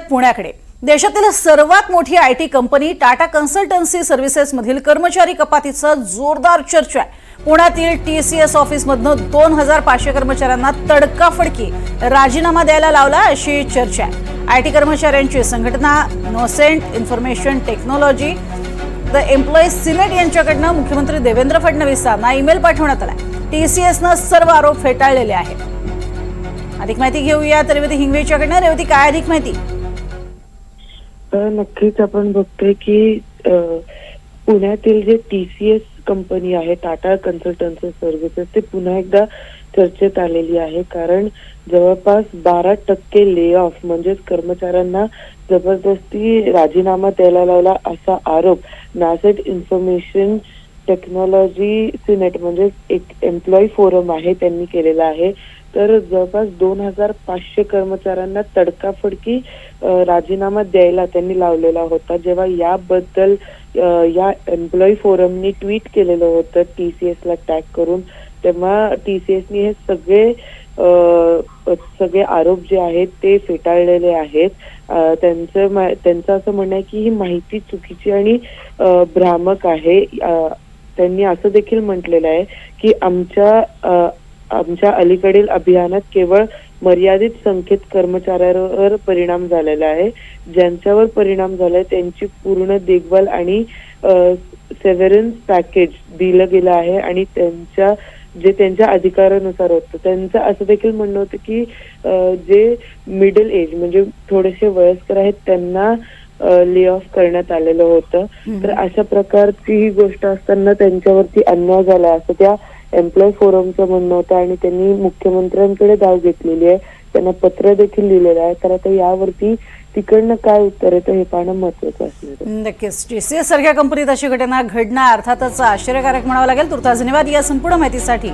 पुण्याकडे. देशातील सर्वात मोठी I T company Tata Consultancy Services मधील कर्मचारी कपातीचा जोरदार चर्चा आहे. पुण्यातील टी सी एस ऑफिसमधनं दोन हजार पाचशे कर्मचाऱ्यांना तडकाफडकी राजीनामा द्यायला लावला अशी चर्चा आहे. आय टी कर्मचाऱ्यांची संघटना Nascent Information Technology the Employees Senate यांच्याकडनं मुख्यमंत्री देवेंद्र फडणवीस यांना ईमेल पाठवण्यात आला टी सी एसनं सर्व आरोप फेटाळलेले आहेत. अधिक माहिती घेऊया रेवती हिंगवेच्याकडनं रेवती काय अधिक माहिती? तर नक्कीच आपण बघतोय की पुण्यातील जे टी सी एस कंपनी आहे टाटा कन्सल्टन्सी सर्व्हिसेस ते पुन्हा एकदा चर्चेत आलेली आहे. कारण जवळपास बारा टक्के ले ऑफ म्हणजेच कर्मचाऱ्यांना जबरदस्ती राजीनामा द्यायला लावला असा आरोप नासेट इन्फॉर्मेशन टेक्नॉलॉजी सिनेट म्हणजे एक एम्प्लॉई फोरम आहे त्यांनी केलेला आहे. तर जवळपास दोन हजार पाचशे कर्मचाऱ्यांना तडकाफडकी राजीनामा द्यायला त्यांनी लावलेला होता. जेव्हा याबद्दल या एम्प्लॉई फोरमनी ट्विट केलेलं होतं टीसीएस ला टॅग करून तेव्हा टीसीएसनी हे सगळे सगळे आरोप जे आहेत ते फेटाळलेले आहेत. त्यांचं त्यांचं असं म्हणणं आहे की ही माहिती चुकीची आणि भ्रामक आहे. त्यांनी असं देखील म्हटलेलं आहे की आमच्या अ, आमच्या अलीकडील अभियानात केवळ मर्यादित संख्येत कर्मचाऱ्यांवर परिणाम झालेला आहे. ज्यांच्यावर परिणाम झालाय त्यांची पूर्ण देखभाल आणि सेव्हरन्स पॅकेज दिलं गेलं आहे आणि त्यांच्या जे त्यांच्या अधिकारानुसार होतं. त्यांचं असं देखील म्हणणं होतं की जे मिडल एज म्हणजे थोडेसे वयस्कर आहेत त्यांना ले ऑफ करण्यात आलेलं होतं. तर अशा प्रकारची ही गोष्ट असताना त्यांच्यावरती अन्याय झाला असं त्या एम्प्लॉय फोरमचं म्हणणं होतं आणि त्यांनी मुख्यमंत्र्यांकडे धाव घेतलेली आहे. त्यांना पत्र देखील लिहिलेलं आहे. तर आता यावरती तिकडनं काय उत्तर येतं हे पाहणं महत्वाचं असणार आहे. नक्कीच. टी सी एस सारख्या कंपनीत अशी घटना घडणं अर्थातच आश्चर्यकारक म्हणावं लागेल. तुर्तास धन्यवाद. या संपूर्ण माहितीसाठी